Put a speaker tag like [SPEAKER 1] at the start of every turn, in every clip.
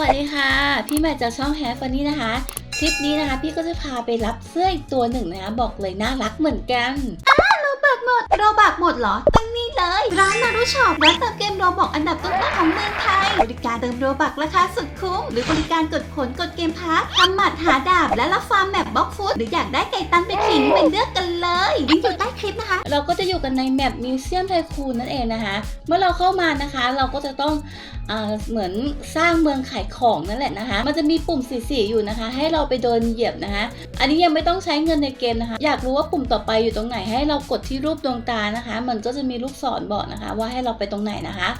[SPEAKER 1] วัสดีค่ะ พี่ใหม่จากช่องแฮฟฟันนี่นะคะ คลิปนี้นะคะ พี่ก็จะพาไปรับเสื้ออีกตัวหนึ่งนะคะ บอกเลยน่ารักเหมือนกัน
[SPEAKER 2] หมดโรบักหมดเหรอ ตั้งนี่เลย ร้านนารุช็อปร้านเติมเกมโรบอกอันดับต้นๆของเมืองไทย บริการเติมโรบักราคาสุดคุ้ม หรือบริการกดผลกดเกมพาร์ททำหมัดหาดาบ และรับฟาร์มแมปบล็อกฟุตหรืออยากได้ไก่ตันไปขิงไปเลือกกันเลยลิงก์อยู่ใต้คลิปนะคะ
[SPEAKER 1] เราก็จะอยู่กันในแมปมิวเซียมไทคูนนั่นเองนะคะ เมื่อเราเข้ามานะคะ เราก็จะต้องเหมือนสร้างเมืองขายของนั่นแหละนะคะ มันจะมีปุ่มสีๆอยู่นะคะ ให้เราไปเดินเหยียบนะคะ อันนี้ยังไม่ต้องใช้เงินในเกมนะคะ อยากรู้ว่าปุ่มต่อไปอยู่ตรงไหนให้เรากดที่รูปดวงตานะคะ มันก็จะมีลูกศรบอกนะคะ ว่าให้เราไปตรงไหนนะคะ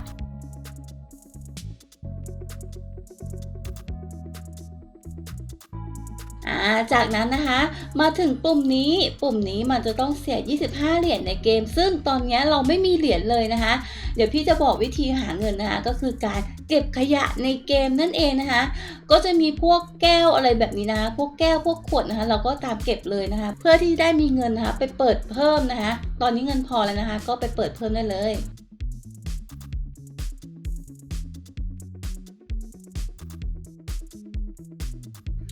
[SPEAKER 1] จากนั้นนะคะมาถึงปุ่มนี้ปุ่มนี้มันจะต้องเสีย 25 เหรียญในเกม ซึ่งตอนนี้เราไม่มีเหรียญเลยนะคะ เดี๋ยวพี่จะบอกวิธีหาเงินนะคะ ก็คือการเก็บขยะในเกมนั่นเองนะคะ ก็จะมีพวกแก้วอะไรแบบนี้นะคะ พวกแก้วพวกขวดนะคะ เราก็ตามเก็บเลยนะคะ เพื่อที่ได้มีเงินนะคะ ไปเปิดเพิ่มนะคะ ตอนนี้เงินพอแล้วนะคะ ก็ไปเปิดเพิ่มได้เลย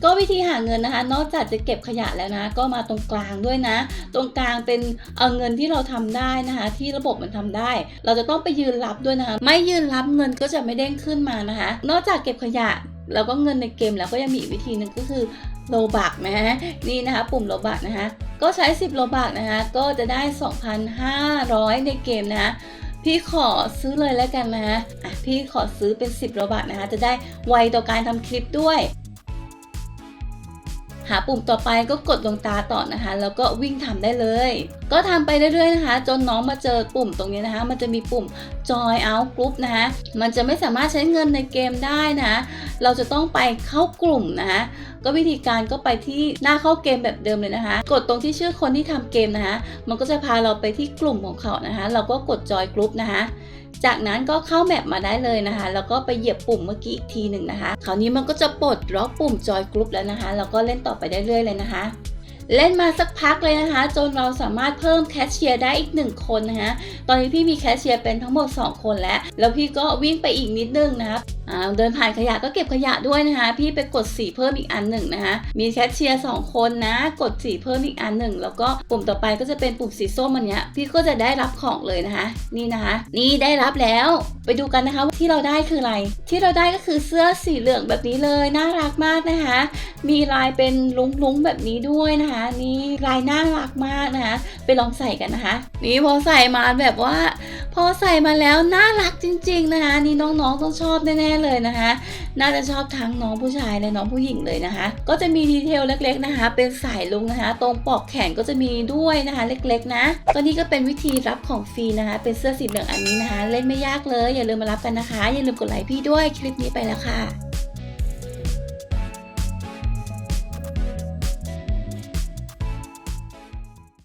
[SPEAKER 1] ก็วิธีหาเงินนะคะ นอกจากจะเก็บขยะแล้วนะ ก็มาตรงกลางด้วยนะ ตรงกลางเป็นเอาเงินที่เราทำได้นะคะ ที่ระบบมันทำได้ เราจะต้องไปยืนรับด้วยนะคะ ไม่ยืนรับเงินก็จะไม่เด้งขึ้นมานะคะ นอกจากเก็บขยะแล้วก็เงินในเกมแล้วก็ยังมีอีกวิธีหนึ่งก็คือโลบักนะฮะนี่นะคะปุ่มโลบักนะคะก็ใช้ 10 โลบักนะคะก็จะได้ 2,500 ในเกมนะคะพี่ขอซื้อเลยแล้วกันนะฮะอะพี่ขอซื้อเป็น 10 โลบักนะคะจะได้ไวต่อการทำคลิปด้วย หาปุ่มต่อไปก็กดดวงตาต่อนะคะ แล้วก็วิ่งทำได้เลย ก็ทำไปเรื่อยๆนะคะ จนน้องมาเจอปุ่มตรงนี้นะคะ มันจะมีปุ่ม join out group นะคะมันจะไม่สามารถใช้เงินในเกมได้นะ เราจะต้องไปเข้ากลุ่มนะคะก็วิธีการก็ไปที่หน้าเข้าเกมแบบเดิมเลยนะคะ กดตรงที่ชื่อคนที่ทำเกมนะคะ มันก็จะพาเราไปที่กลุ่มของเขานะคะ เราก็กด join group นะคะ จากนั้นก็เข้าแมปมาได้เลยนะคะ แล้วก็ไปเหยียบปุ่มเมื่อกี้อีกทีหนึ่งนะคะ คราวนี้มันก็จะปลดล็อกปุ่มจอยกรุ๊ปแล้วนะคะ แล้วก็เล่นต่อไปได้เรื่อยเลยนะคะเล่นมาสักพักเลยนะคะ จนเราสามารถเพิ่มแคชเชียร์ได้อีกหนึ่งคนนะคะ ตอนนี้พี่มีแคชเชียร์เป็นทั้งหมด 2 คนแล้ว แล้วพี่ก็วิ่งไปอีกนิดนึงนะคะเดินผ่านขยะก็เก็บขยะด้วยนะคะ พี่ไปกดสีเพิ่มอีกอันหนึ่งนะคะ มีแคชเชียร์2คนนะ กดสีเพิ่มอีกอันหนึ่งแล้วก็ปุ่มต่อไปก็จะเป็นปุ่มสีส้มอันเนี้ยพี่ก็จะได้รับของเลยนะคะ นี่นะคะ นี่ได้รับแล้วไปดูกันนะคะว่าที่เราได้คืออะไร ที่เราได้ก็คือเสื้อสีเหลืองแบบนี้เลยน่ารักมากนะคะ มีลายเป็นลุงๆแบบนี้ด้วยนะคะ นี่ลายน่ารักมากนะคะ ไปลองใส่กันนะคะ นี่พอใส่มาแบบว่า พอใส่มาแล้วน่ารักจริง ๆนะคะนี่น้องๆต้องชอบแน่ๆเลยนะคะ น่าจะชอบทั้งน้องผู้ชายและน้องผู้หญิงเลยนะคะ ก็จะมีดีเทลเล็กๆนะคะ เป็นสายลุงนะคะ ตรงปอกแขนก็จะมีด้วยนะคะ เล็กๆ นะก็นี่ก็เป็นวิธีรับของฟรีนะคะ เป็นเสื้อสีเหลืองอันนี้นะคะ เล่นไม่ยากเลย อย่าลืมมารับกันนะคะ อย่าลืมกดไลค์พี่ด้วยคลิปนี้ไปแล้วค่ะ